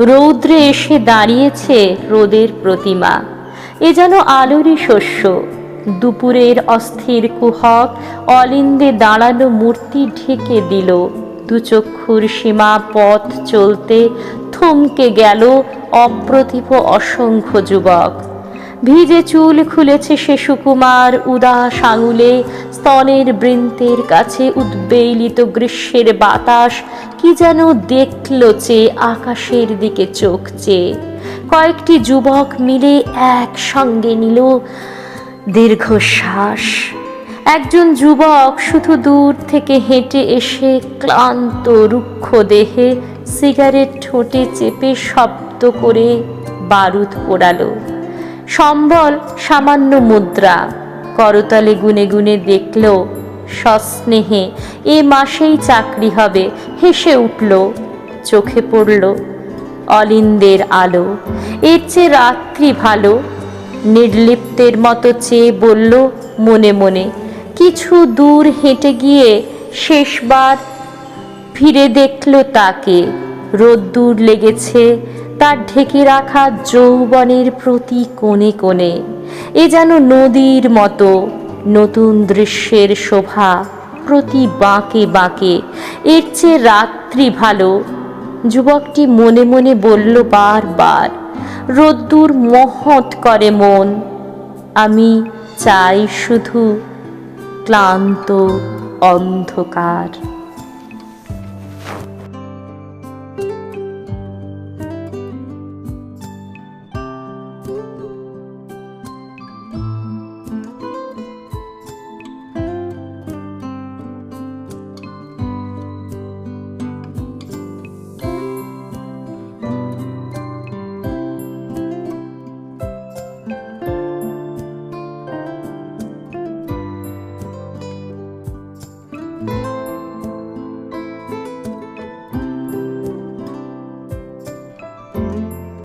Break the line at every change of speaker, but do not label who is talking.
রৌদ্রে এসে দাঁড়িয়েছে রোদের প্রতিমা। এ যেন আলোরই শস্য। দুপুরের অস্থির কুহক অলিন্দে দাঁড়ানো মূর্তি ঢেকে দিল। দুচক্ষুর সীমা পথ চলতে থমকে গেল অপ্রতিভ অসংখ্য যুবক। ভিজে চুল খুলেছে সে সুকুমার উদাস আঙুলে, স্তনের বৃন্তের কাছে উদ্বেলিত গ্রীষ্মের বাতাস, কি যেন দেখল চেয়ে আকাশের দিকে চোখ চেয়ে। কয়েকটি যুবক মিলে একসঙ্গে নিল দীর্ঘশ্বাস। একজন যুবক শুধু দূর থেকে হেঁটে এসে ক্লান্ত, রুক্ষ দেহে সিগারেট ঠোঁটে চেপে শব্দ করে বারুদ পোড়ালো। সম্বল সামান্য মুদ্রা। করতলে গুনে গুনে দেখল, সস্নেহে, এ মাসেই চাকরি হবে। হেসে উঠল, চোখে পড়ল অলিন্দের আলো। এর চেয়ে রাত্রি ভালো। নির্লিপ্তের মতো চেয়ে বলল মনে মনে, কিছু দূর হেঁটে গিয়ে শেষবার ফিরে দেখল তাকে। রোদ্দুর লেগেছে তার ঢেকে রাখা যৌবনের প্রতি কোণে কোণে। এ যেন নদীর মতো, নতুন দৃশ্যের শোভা প্রতি বাঁকে বাঁকে। এর চেয়ে রাত্রি ভালো। যুবকটি মনে মনে বলল বারবার রোদ্দুর মহৎ করে মন। আমি চাই শুধু ক্লান্ত অন্ধকার।